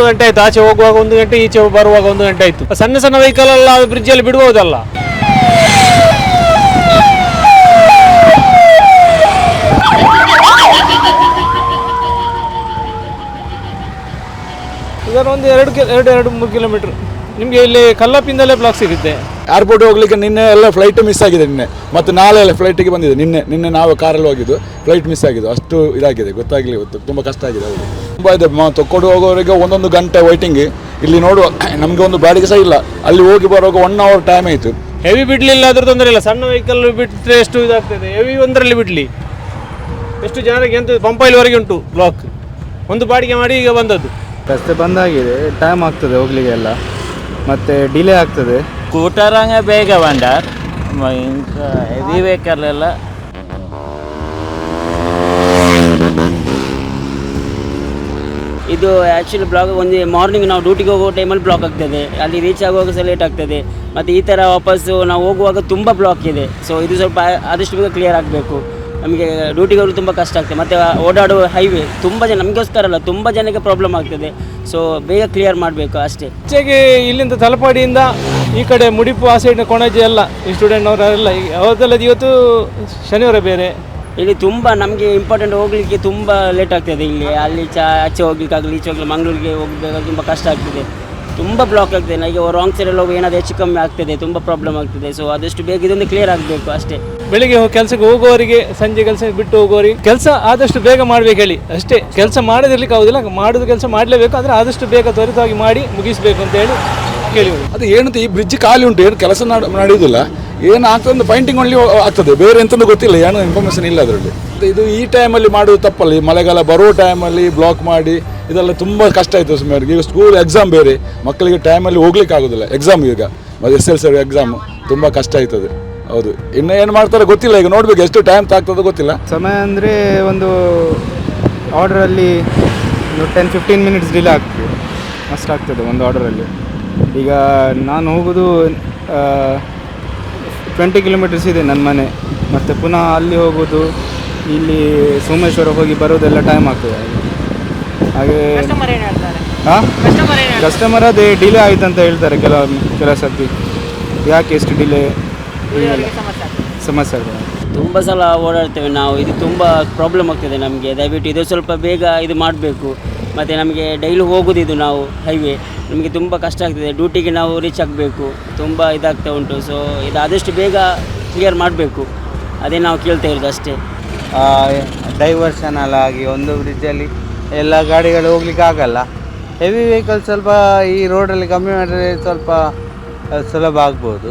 ಒಂದು ಗಂಟೆ ಆಯ್ತು. ಆಚೆ ಹೋಗುವಾಗ ಒಂದು ಗಂಟೆ, ಈಚೆ ಬರುವಾಗ ಒಂದು ಗಂಟೆ ಆಯ್ತು. ಸಣ್ಣ ಸಣ್ಣ ವೆಹಿಕಲ್ ಎಲ್ಲ ಬ್ರಿಡ್ಜ್ ಅಲ್ಲಿ ಬಿಡಬಹುದಲ್ಲ ಇದರ ಒಂದು ಎರಡು ಎರಡು ಎರಡು ಮೂರು ಕಿಲೋಮೀಟರ್. ನಿಮಗೆ ಇಲ್ಲಿ ಕಲ್ಲಪ್ಪಿಂದಲೇ ಬ್ಲಾಕ್ ಸಿಗುತ್ತೆ. ಏರ್ಪೋರ್ಟ್ ಹೋಗ್ಲಿಕ್ಕೆ ನಿನ್ನೆ ಎಲ್ಲ ಫ್ಲೈಟ್ ಮಿಸ್ ಆಗಿದೆ ನಿನ್ನೆ. ಮತ್ತು ನಾಳೆ ಎಲ್ಲ ಫ್ಲೈಟಿಗೆ ಬಂದಿದೆ. ನಿನ್ನೆ ನಿನ್ನೆ ನಾವು ಕಾರಲ್ಲಿ ಹೋಗಿದ್ದು. ಫ್ಲೈಟ್ ಮಿಸ್ ಆಗಿದೆ ಅಷ್ಟು ಇದಾಗಿದೆ. ಗೊತ್ತಾಗಲಿ ಗೊತ್ತು ತುಂಬ ಕಷ್ಟ ಆಗಿದೆ ಹೌದು ತುಂಬ ಇದೆ. ಮ- ತೊಕ್ಕೊಂಡು ಹೋಗೋರಿಗೆ ಒಂದೊಂದು ಗಂಟೆ ವೈಟಿಂಗ್ ಇಲ್ಲಿ ನೋಡುವ. ನಮಗೆ ಒಂದು ಬಾಡಿಗೆ ಸಹ ಇಲ್ಲ. ಅಲ್ಲಿ ಹೋಗಿ ಬರುವಾಗ ಒನ್ ಅವರ್ ಟೈಮ್ ಆಯಿತು. ಹೆವಿ ಬಿಡ್ಲಿಲ್ಲ ಅದ್ರ ತೊಂದರೆ ಇಲ್ಲ. ಸಣ್ಣ ವೆಹಿಕಲ್ ಬಿಟ್ಟರೆ ಎಷ್ಟು ಇದಾಗ್ತದೆ? ಹೆವಿ ಒಂದರಲ್ಲಿ ಬಿಡ್ಲಿ. ಎಷ್ಟು ಜನರಿಗೆ ಎಂತ ಪಂಪೈಲ್ವರೆಗೆ ಉಂಟು? ಬ್ಲಾಕ್ ಒಂದು ಬಾಡಿಗೆ ಮಾಡಿ ಈಗ ಬಂದದ್ದು. ರಸ್ತೆ ಬಂದಾಗಿದೆ ಟೈಮ್ ಆಗ್ತದೆ ಹೋಗ್ಲಿಕ್ಕೆ ಎಲ್ಲ. ಮತ್ತು ಡಿಲೇ ಆಗ್ತದೆ. ಸ್ಕೂಟರಂಗ ಬೇಗ ಬಂಡ ಹೆವಿ ವೆಹಿಕಲ್ ಎಲ್ಲ ಇದು ಆ್ಯಕ್ಚುಲಿ ಬ್ಲಾಕ್ ಒಂದು ಮಾರ್ನಿಂಗ್ ನಾವು ಡ್ಯೂಟಿಗೆ ಹೋಗೋ ಟೈಮಲ್ಲಿ ಬ್ಲಾಕ್ ಆಗ್ತದೆ. ಅಲ್ಲಿ ರೀಚ್ ಆಗುವಾಗ ಸಹ ಲೇಟ್ ಆಗ್ತದೆ. ಮತ್ತು ಈ ಥರ ವಾಪಸ್ಸು ನಾವು ಹೋಗುವಾಗ ತುಂಬ ಬ್ಲಾಕ್ ಇದೆ. ಸೊ ಇದು ಸ್ವಲ್ಪ ಆದಷ್ಟು ಬೇಗ ಕ್ಲಿಯರ್ ಆಗಬೇಕು. ನಮಗೆ ಡ್ಯೂಟಿಗೆ ಹೋಗಲು ತುಂಬ ಕಷ್ಟ ಆಗ್ತದೆ. ಮತ್ತು ಓಡಾಡುವ ಹೈವೇ ತುಂಬ ಜನ ನಮಗೋಸ್ಕರ ಅಲ್ಲ ತುಂಬ ಜನಕ್ಕೆ ಪ್ರಾಬ್ಲಮ್ ಆಗ್ತದೆ. ಸೊ ಬೇಗ ಕ್ಲಿಯರ್ ಮಾಡಬೇಕು ಅಷ್ಟೇ. ಹೆಚ್ಚಾಗಿ ಇಲ್ಲಿಂದ ತಲಪಾಡಿಯಿಂದ ಈ ಕಡೆ ಮುಡಿಪು ಆ ಸೈಡ್ನ ಕೊಣಾಜೆ ಎಲ್ಲ ಈ ಸ್ಟೂಡೆಂಟ್ ಅವರೆಲ್ಲ ಅವತ್ತಲ್ಲದ ಇವತ್ತು ಶನಿವಾರ ಬೇರೆ. ಇಲ್ಲಿ ತುಂಬ ನಮಗೆ ಇಂಪಾರ್ಟೆಂಟ್ ಹೋಗಲಿಕ್ಕೆ ತುಂಬ ಲೇಟ್ ಆಗ್ತದೆ ಇಲ್ಲಿ. ಅಲ್ಲಿ ಚ ಆಚೆ ಹೋಗ್ಲಿಕ್ಕಾಗಲಿ ಈಚೆ ಹೋಗ್ಲಿ ಮಂಗಳೂರಿಗೆ ಹೋಗಬೇಕಾದ್ರೆ ತುಂಬ ಕಷ್ಟ ಆಗ್ತದೆ. ತುಂಬ ಬ್ಲಾಕ್ ಆಗ್ತದೆ. ನನಗೆ ರಾಂಗ್ ಸೈಡಲ್ಲಿ ಹೋಗಿ ಏನಾದರೂ ಹೆಚ್ಚು ಕಮ್ಮಿ ಆಗ್ತದೆ ತುಂಬ ಪ್ರಾಬ್ಲಮ್ ಆಗ್ತದೆ. ಸೊ ಆದಷ್ಟು ಬೇಗ ಇದೊಂದು ಕ್ಲಿಯರ್ ಆಗಬೇಕು ಅಷ್ಟೇ. ಬೆಳಿಗ್ಗೆ ಕೆಲಸಕ್ಕೆ ಹೋಗುವವರಿಗೆ ಸಂಜೆ ಕೆಲಸ ಬಿಟ್ಟು ಹೋಗುವವರಿಗೆ ಕೆಲಸ ಆದಷ್ಟು ಬೇಗ ಮಾಡ್ಬೇಕು ಹೇಳಿ. ಅಷ್ಟೇ, ಕೆಲಸ ಮಾಡದಿರ್ಲಿಕ್ಕೆ ಆಗುದಿಲ್ಲ, ಮಾಡೋದು ಕೆಲಸ ಮಾಡಲೇಬೇಕು, ಆದರೆ ಆದಷ್ಟು ಬೇಗ ತ್ವರಿತವಾಗಿ ಮಾಡಿ ಮುಗಿಸ್ಬೇಕು ಅಂತ ಹೇಳಿ ಕೇಳಿ ಅದು ಏನಂತ ಈ ಬ್ರಿಡ್ಜ್ ಖಾಲಿ ಉಂಟು, ಏನು ಕೆಲಸ ನಡ- ನಡೆಯುವುದಿಲ್ಲ ಏನು ಆಗ್ತದೆ ಪೈಂಟಿಂಗ್ ಒಳ್ಳೆ ಆಗ್ತದೆ, ಬೇರೆ ಎಂತಂದು ಗೊತ್ತಿಲ್ಲ, ಏನು ಇನ್ಫಾರ್ಮೇಷನ್ ಇಲ್ಲ ಅದರಲ್ಲಿ. ಇದು ಈ ಟೈಮಲ್ಲಿ ಮಾಡೋದು ತಪ್ಪಲ್ಲ, ಈ ಮಳೆಗಾಲ ಬರೋ ಟೈಮಲ್ಲಿ ಬ್ಲಾಕ್ ಮಾಡಿ, ಇದೆಲ್ಲ ತುಂಬ ಕಷ್ಟ ಆಯಿತು ಸುಮಾರಿಗೆ ಈಗ ಸ್ಕೂಲ್ ಎಕ್ಸಾಮ್ ಬೇರೆ, ಮಕ್ಕಳಿಗೆ ಟೈಮಲ್ಲಿ ಹೋಗ್ಲಿಕ್ಕೆ ಆಗೋದಿಲ್ಲ ಎಕ್ಸಾಮ್ ಈಗ. ಎಸ್ ಎಲ್ ಸಿ ಎಕ್ಸಾಮ್ ತುಂಬ ಕಷ್ಟ ಆಯ್ತದೆ. ಹೌದು. ಇನ್ನು ಏನು ಮಾಡ್ತಾರೆ ಗೊತ್ತಿಲ್ಲ ಈಗ ನೋಡಬೇಕು ಎಷ್ಟು ಟೈಮ್ ತಾಗ್ತದೆ ಗೊತ್ತಿಲ್ಲ. ಸಮಯ ಅಂದರೆ ಒಂದು ಆರ್ಡ್ರಲ್ಲಿ ಟೆನ್ ಫಿಫ್ಟೀನ್ ಮಿನಿಟ್ಸ್ ಡಿಲೇ ಆಗ್ತದೆ. ಅಷ್ಟು ಆಗ್ತದೆ ಒಂದು ಆರ್ಡರಲ್ಲಿ ಈಗ ನಾನು ಹೋಗೋದು ಟ್ವೆಂಟಿ ಕಿಲೋಮೀಟರ್ಸ್ ಇದೆ ನನ್ನ ಮನೆ. ಮತ್ತು ಪುನಃ ಅಲ್ಲಿ ಹೋಗೋದು ಇಲ್ಲಿ ಸೋಮೇಶ್ವರ ಹೋಗಿ ಬರೋದೆಲ್ಲ ಟೈಮ್ ಆಗ್ತದೆ. ಹಾಗೆ ಹಾಂ ಕಸ್ಟಮರ್ ಅದೇ ಡಿಲೇ ಆಯ್ತು ಅಂತ ಹೇಳ್ತಾರೆ? ಕೆಲವೊಮ್ಮೆ ಕೆಲವು ಸರ್ತಿ. ಯಾಕೆ ಎಷ್ಟು ಡಿಲೇ ಸಮಸ್ಯೆ ಆಗ್ತದೆ. ತುಂಬ ಸಲ ಓಡಾಡ್ತೇವೆ ನಾವು. ಇದು ತುಂಬ ಪ್ರಾಬ್ಲಮ್ ಆಗ್ತದೆ ನಮಗೆ. ದಯವಿಟ್ಟು ಇದು ಸ್ವಲ್ಪ ಬೇಗ ಇದು ಮಾಡಬೇಕು. ಮತ್ತು ನಮಗೆ ಡೈಲಿ ಹೋಗೋದು ಇದು ನಾವು ಹೈವೇ ನಮಗೆ ತುಂಬ ಕಷ್ಟ ಆಗ್ತದೆ. ಡ್ಯೂಟಿಗೆ ನಾವು ರೀಚ್ ಆಗಬೇಕು. ತುಂಬ ಇದಾಗ್ತಾ ಉಂಟು. ಸೊ ಇದು ಆದಷ್ಟು ಬೇಗ ಕ್ಲಿಯರ್ ಮಾಡಬೇಕು. ಅದೇ ನಾವು ಕೇಳ್ತಾ ಇರೋದು ಅಷ್ಟೇ. ಡೈವರ್ಷನ್ ಎಲ್ಲ ಆಗಿ ಒಂದು ಬ್ರಿಡ್ಜಲ್ಲಿ ಎಲ್ಲ ಗಾಡಿಗಳು ಹೋಗ್ಲಿಕ್ಕೆ ಆಗಲ್ಲ. ಹೆವಿ ವೆಹಿಕಲ್ ಸ್ವಲ್ಪ ಈ ರೋಡಲ್ಲಿ ಕಮ್ಮಿ ಮಾಡಿದ್ರೆ ಸ್ವಲ್ಪ ಸುಲಭ ಆಗ್ಬೋದು.